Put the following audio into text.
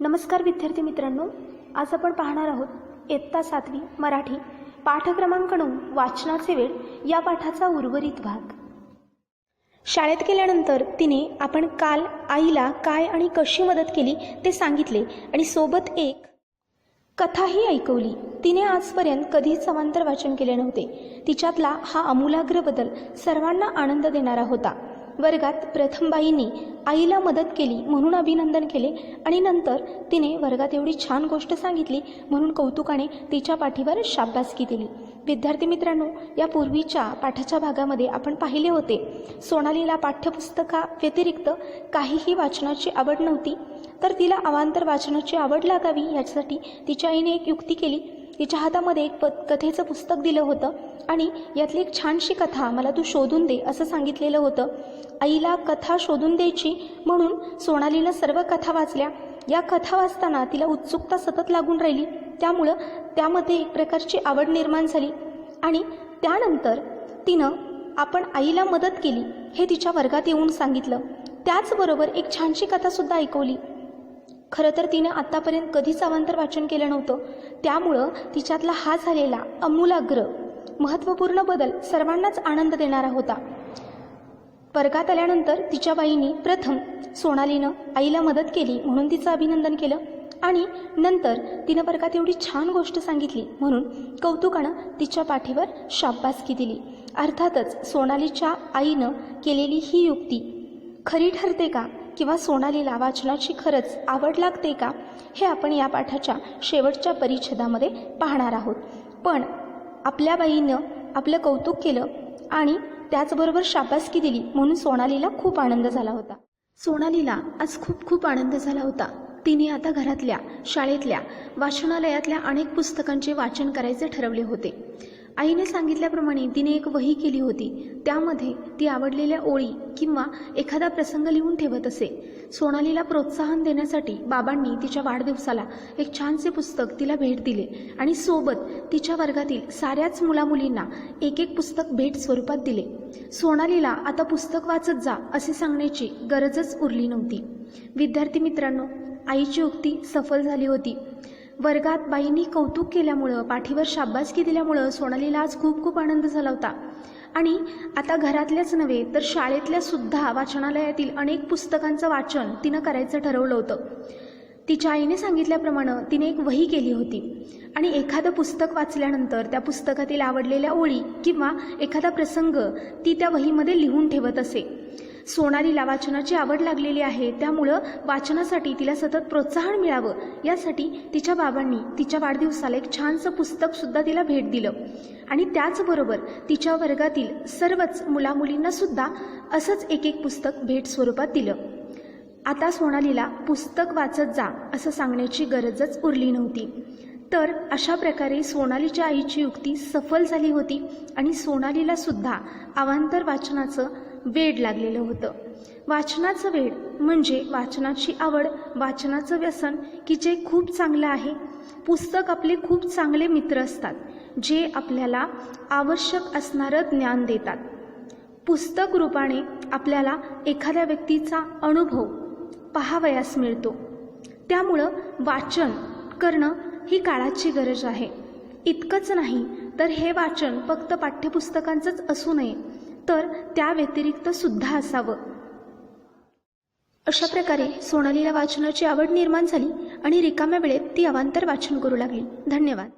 नमस्कार विद्यार्थी मित्रांनो आज आपण पाहणार आहोत इयत्ता सातवी मराठी पाठक्रमांक नऊ वाचनाचे वेळ या पाठाचा उर्वरित भाग. शाळेत गेल्यानंतर तिने आपण काल आईला काय आणि कशी मदत केली ते सांगितले आणि सोबत एक कथाही ऐकवली. तिने आजपर्यंत कधीच समांतर वाचन केले नव्हते. तिच्यातला हा आमूलाग्र बदल सर्वांना आनंद देणारा होता. वर्गात प्रथमबाईंनी आईला मदत केली म्हणून अभिनंदन केले आणि नंतर तिने वर्गात एवढी छान गोष्ट सांगितली म्हणून कौतुकाने तिच्या पाठीवर शाब्बासकी दिली. विद्यार्थी मित्रांनो या पूर्वीच्या पाठाच्या भागामध्ये आपण पाहिले होते. सोनालीला पाठ्यपुस्तका व्यतिरिक्त काहीही वाचनाची आवड नव्हती. तर तिला अवांतर वाचनाची आवड लागावी याच्यासाठी तिच्या आईने एक युक्ती केली. तिच्या हातामध्ये एक प कथेचं पुस्तक दिलं होतं आणि यातली एक छानशी कथा मला तू शोधून दे असं सांगितलेलं होतं. आईला कथा शोधून द्यायची म्हणून सोनालीनं सर्व कथा वाचल्या. या कथा वाचताना तिला उत्सुकता सतत लागून राहिली. त्यामुळं त्यामध्ये एक प्रकारची आवड निर्माण झाली. आणि त्यानंतर तिनं आपण आईला मदत केली हे तिच्या वर्गात येऊन सांगितलं. त्याचबरोबर एक छानशी कथासुद्धा ऐकवली. खरं तर तिनं आत्तापर्यंत कधीच अवांतर वाचन केलं नव्हतं. त्यामुळं तिच्यातला हा झालेला अमूलाग्र महत्त्वपूर्ण बदल सर्वांनाच आनंद देणारा होता. वर्गात आल्यानंतर तिच्या बाईंनी प्रथम सोनालीनं आईला मदत केली म्हणून तिचं अभिनंदन केलं आणि नंतर तिनं वर्गात एवढी छान गोष्ट सांगितली म्हणून कौतुकानं तिच्या पाठीवर शाब्बासकी दिली. अर्थातच सोनालीच्या आईनं केलेली ही युक्ती खरी ठरते का? किंवा सोनालीला वाचनाची खरंच आवड लागते का हे आपण या पाठाच्या शेवटच्या परिच्छेदामध्ये पाहणार आहोत. पण आपल्या बाईनं आपलं कौतुक केलं आणि त्याचबरोबर शाबासकी दिली म्हणून सोनालीला खूप आनंद झाला होता. सोनालीला आज खूप खूप आनंद झाला होता. तिने आता घरातल्या शाळेतल्या वाचनालयातल्या अनेक पुस्तकांचे वाचन करायचे ठरवले होते. आईने सांगितल्याप्रमाणे तिने एक वही केली होती. त्यामध्ये ती आवडलेल्या ओळी किंवा एखादा प्रसंग लिहून ठेवत असे. सोनालीला प्रोत्साहन देण्यासाठी बाबांनी तिच्या वाढदिवसाला एक छानसे पुस्तक तिला भेट दिले आणि सोबत तिच्या वर्गातील साऱ्याच मुलामुलींना एक एक पुस्तक भेट स्वरूपात दिले. सोनालीला आता पुस्तक वाचत जा असे सांगण्याची गरजच उरली नव्हती. विद्यार्थी मित्रांनो आईची उक्ती सफल झाली होती. वर्गात बाईंनी कौतुक केल्यामुळं पाठीवर शाब्बासकी दिल्यामुळं सोनालीला आज खूप खूप आनंद झाला होता. आणि आता घरातल्याच नव्हे तर शाळेतल्या सुद्धा वाचनालयातील अनेक पुस्तकांचं वाचन तिनं करायचं ठरवलं होतं. तिच्या आईने सांगितल्याप्रमाणे तिने एक वही केली होती. आणि एखादं पुस्तक वाचल्यानंतर त्या पुस्तकातील आवडलेल्या ओळी किंवा एखादा प्रसंग ती त्या वहीमध्ये लिहून ठेवत असे. सोनालीला वाचनाची आवड लागलेली आहे. त्यामुळं वाचनासाठी तिला सतत प्रोत्साहन मिळावं. यासाठी तिच्या बाबांनी तिच्या वाढदिवसाला एक छानसं पुस्तकसुद्धा तिला भेट दिलं. आणि त्याचबरोबर तिच्या वर्गातील सर्वच मुलामुलींनासुद्धा असंच एक एक पुस्तक भेट स्वरूपात दिलं. आता सोनालीला पुस्तक वाचत जा असं सांगण्याची गरजच उरली नव्हती. तर अशा प्रकारे सोनालीच्या आईची युक्ती सफल झाली होती आणि सोनालीला सुद्धा अवांतर वाचनाचं वेड लागलेलं होतं. वाचनाचं वेड म्हणजे वाचनाची आवड वाचनाचं व्यसन की जे खूप चांगलं आहे. पुस्तक आपले खूप चांगले मित्र असतात जे आपल्याला आवश्यक असणारं ज्ञान देतात. पुस्तक रूपाने आपल्याला एखाद्या व्यक्तीचा अनुभव पाहावयास मिळतो. त्यामुळं वाचन करणं ही काळाची गरज आहे. इतकंच नाही तर हे वाचन फक्त पाठ्यपुस्तकांचंच असू नये. तर त्या व्यतिरिक्त सुद्धा असावं. अशा प्रकारे सोनालीला वाचनाची आवड निर्माण झाली आणि रिकाम्या वेळेत ती अवांतर वाचन करू लागली. धन्यवाद.